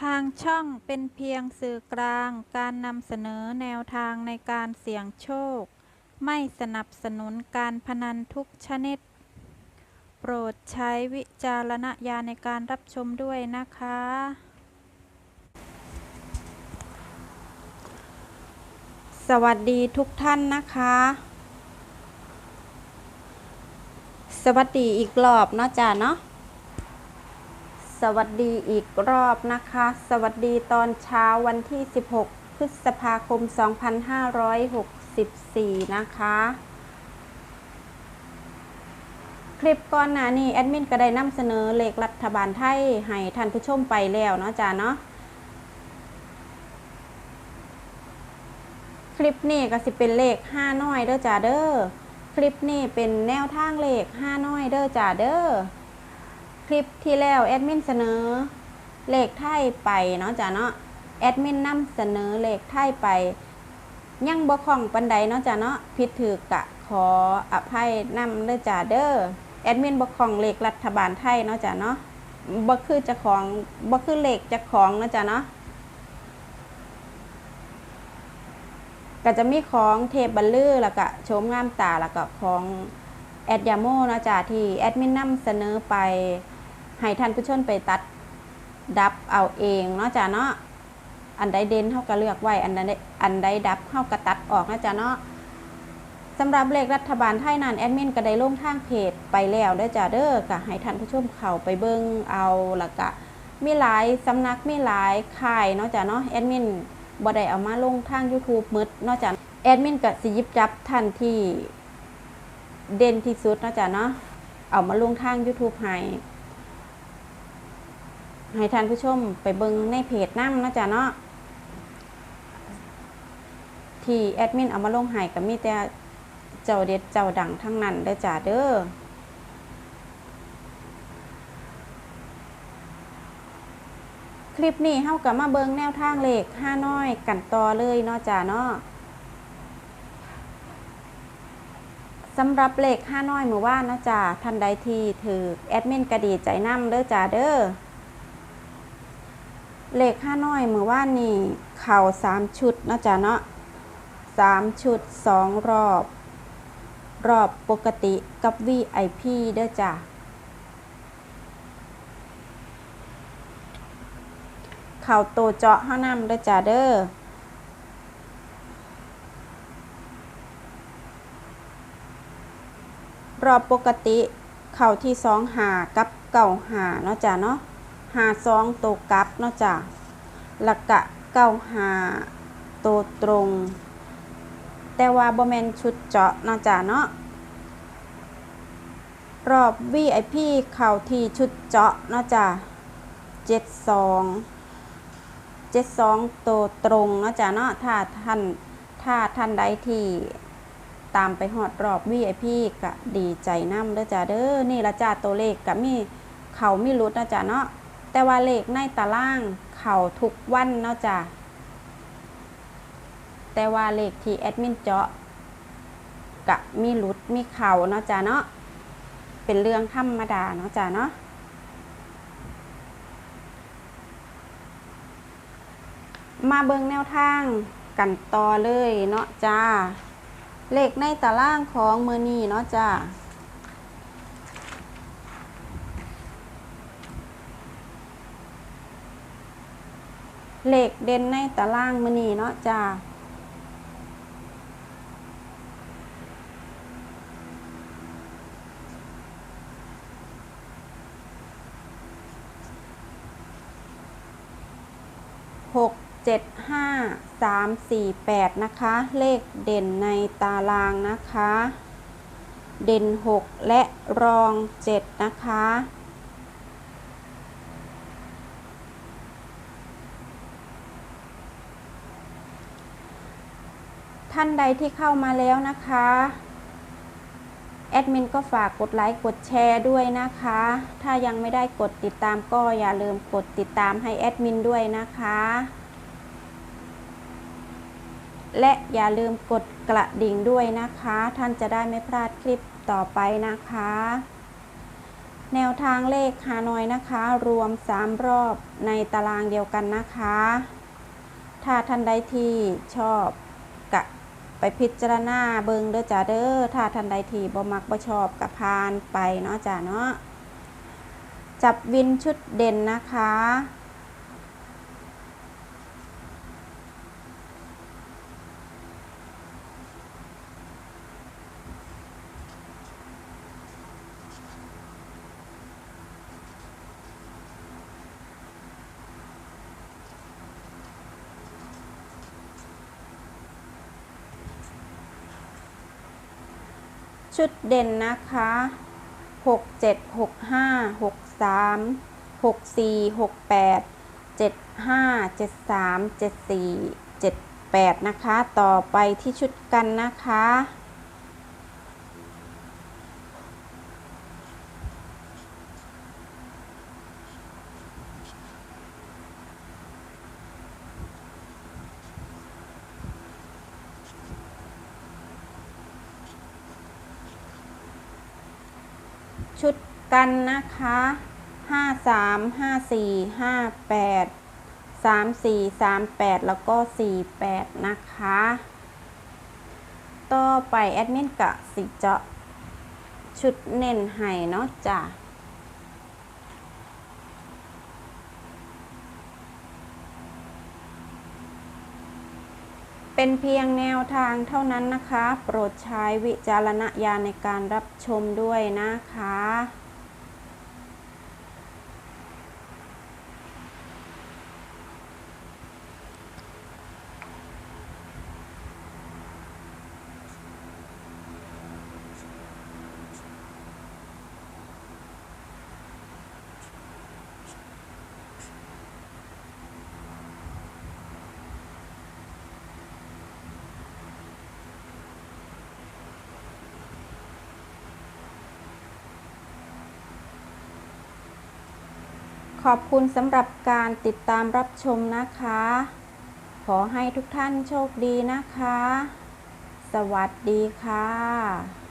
ทางช่องเป็นเพียงสื่อกลางการนำเสนอแนวทางในการเสี่ยงโชค ไม่สนับสนุนการพนันทุกชนิด โปรดใช้วิจารณญาณในการรับชมด้วยนะคะ สวัสดีทุกท่านนะคะ สวัสดีอีกรอบเนาะจ้าเนาะ สวัสดีอีกรอบนะคะ สวัสดีตอนเช้าวันที่ 16 พฤษภาคม 2564 นะคะ คลิปก่อนหน้านี้แอดมินก็ได้นำเสนอเลขรัฐบาลไทย ให้ท่านผู้ชมไปแล้วเนาะจ้าเนาะคลิปนี้ก็สิเป็นเลข 5 น้อยเด้อจ้าเด้อคลิปนี้เป็นแนวทางเลข 5 น้อยเด้อจ้าเด้อ คลิปที่แล้วแอดมินเสนอเลขไทยไปเนาะจ้ะเนาะแอดมินนำเสนอเลขไทยไป ยังบ่คล่องปันใดเนาะจ้ะเนาะผิดถือกะขออภัยนำเด้อจ้าเด้อแอดมินบ่คล่องเลขรัฐบาลไทยเนาะจ้ะเนาะบ่คือจะของบ่คือเลขจะของเนาะจ้ะเนาะก็จะมีของเทพบัลลือแล้วก็โฉมงามตาแล้วก็ของแอดยาโมนะจ้ะที่แอดมินนำเสนอไป ให้ท่านผู้ชมไปตัดดับเอาเองเนาะจ้ะเนาะอันใดเด่นเฮาก็เลือกไว้อันใดอันใดดับเฮาก็ตัดออกนะจ้ะเนาะสำหรับเลขรัฐบาลไทยนั้นแอดมินก็ได้ลงทางเพจไปแล้วด้อจ้ะเด้อก็ให้ท่านผู้ชมเข้าไปเบิ่งเอาแล้วก็มีหลายสำนักมีหลายค่ายเนาะจ้ะเนาะแอดมินบ่ได้เอามาลงทาง YouTube หมดเนาะจ้ะแอดมินก็สิยิบจับท่านที่เด่นที่สุดเนาะจ้ะเนาะเอามาลงทาง YouTube ให้ ให้ท่านผู้ชมไปเบิงในเพจน้ำนะจ้ะเนาะที่แอดมินเอามาลงให้ก็มีแต่เจ้าเด็ดเจ้าดังทั้งนั้นเด้อจ้ะเด้อคลิปนี้เฮาก็มาเบิงแนวทางเลขห้าน้อยกันต่อเลยเนาะจ้ะเนาะสำหรับเลขห้าน้อยมือว่านนะจ๊ะท่านใดที่ถือแอดมินกระดีใจน้ำเด้อจ้าเด้อ เลขห้าน้อยมือว่านี่เข่าสามชุดนะจ๊ะเนาะสามชุดสองรอบ รอบปกติกับ VIP เด้อจ้ะเข่าโตเจาะห้านำเด้อจ้าเด้อรอบปกติเข่าที่สองหากับเก่าหาเนาะจ้ะเนาะ หาสองโตกลับเนาะจ้ะหลักกะเก่าหาโตตรง แต่ว่าบ่แมนชุดเจาะเนาะจ้ะเนาะรอบ VIP เข่าทีชุดเจาะเนาะจ้ะเจ็ดสองเจ็ดสองโตตรงเนาะจ้ะเนาะถ้าท่านถ้าท่านใดที่ตามไปหอดรอบ VIP ก็ดีใจน้ำเด้อจ้าเด้อนี่ละจ้าตัวเลขก็มีเขามีรุดนะจ้าเนาะ แต่ว่าเลขในตารางเขาทุกวันเนาะจ้าแต่ว่าเลขที่แอดมินเจาะกะมีรุดมีเขาเนาะจ้าเนาะเป็นเรื่องธรรมดาเนาะจ้าเนาะมาเบิงแนวทางกันต่อเลยเนาะจ้า เลขในตารางของเมือนีเนาะจ้า เลขเด่นในตารางมือนีเนาะจ้าหกเจ็ดห้าสามสี่แปดนะคะ เลขเด่นในตารางนะคะ เด่นหกและรองเจ็ดนะคะ ท่านใดที่เข้ามาแล้วนะคะ แอดมินก็ฝากกดไลค์กดแชร์ด้วยนะคะ ถ้ายังไม่ได้กดติดตามก็อย่าลืมกดติดตามให้แอดมินด้วยนะคะ และอย่าลืมกดกระดิ่งด้วยนะคะ ท่านจะได้ไม่พลาดคลิปต่อไปนะคะ แนวทางเลขฮานอยนะคะ รวม 3 รอบในตารางเดียวกันนะคะ ถ้าท่านใดที่ชอบ ไปพิจารณาเบิงเด้อจ้าเด้อถ้าทันใดทีบ่มักบ่ชอบกับพานไปเนาะจ้าเนาะจับวินชุดเด่นนะคะ ชุดเด่นนะคะ 6 7 6 5 6 3 6 4 6 8 7 5 7 3 7 4 7 8 นะคะ ต่อไปที่ชุดกันนะคะ ชุด กันนะคะ 5 3 5 4 5 8 3 4 3 8 แล้วก็ 4 8 นะคะ ต่อไปแอดมินกะสิเจาะชุดเน้นให้เนาะจ้ะเป็นเพียงแนวทางเท่านั้นนะคะ โปรดใช้วิจารณญาณในการรับชมด้วยนะคะ ขอบคุณสำหรับการติดตามรับชมนะคะ ขอให้ทุกท่านโชคดีนะคะ สวัสดีค่ะ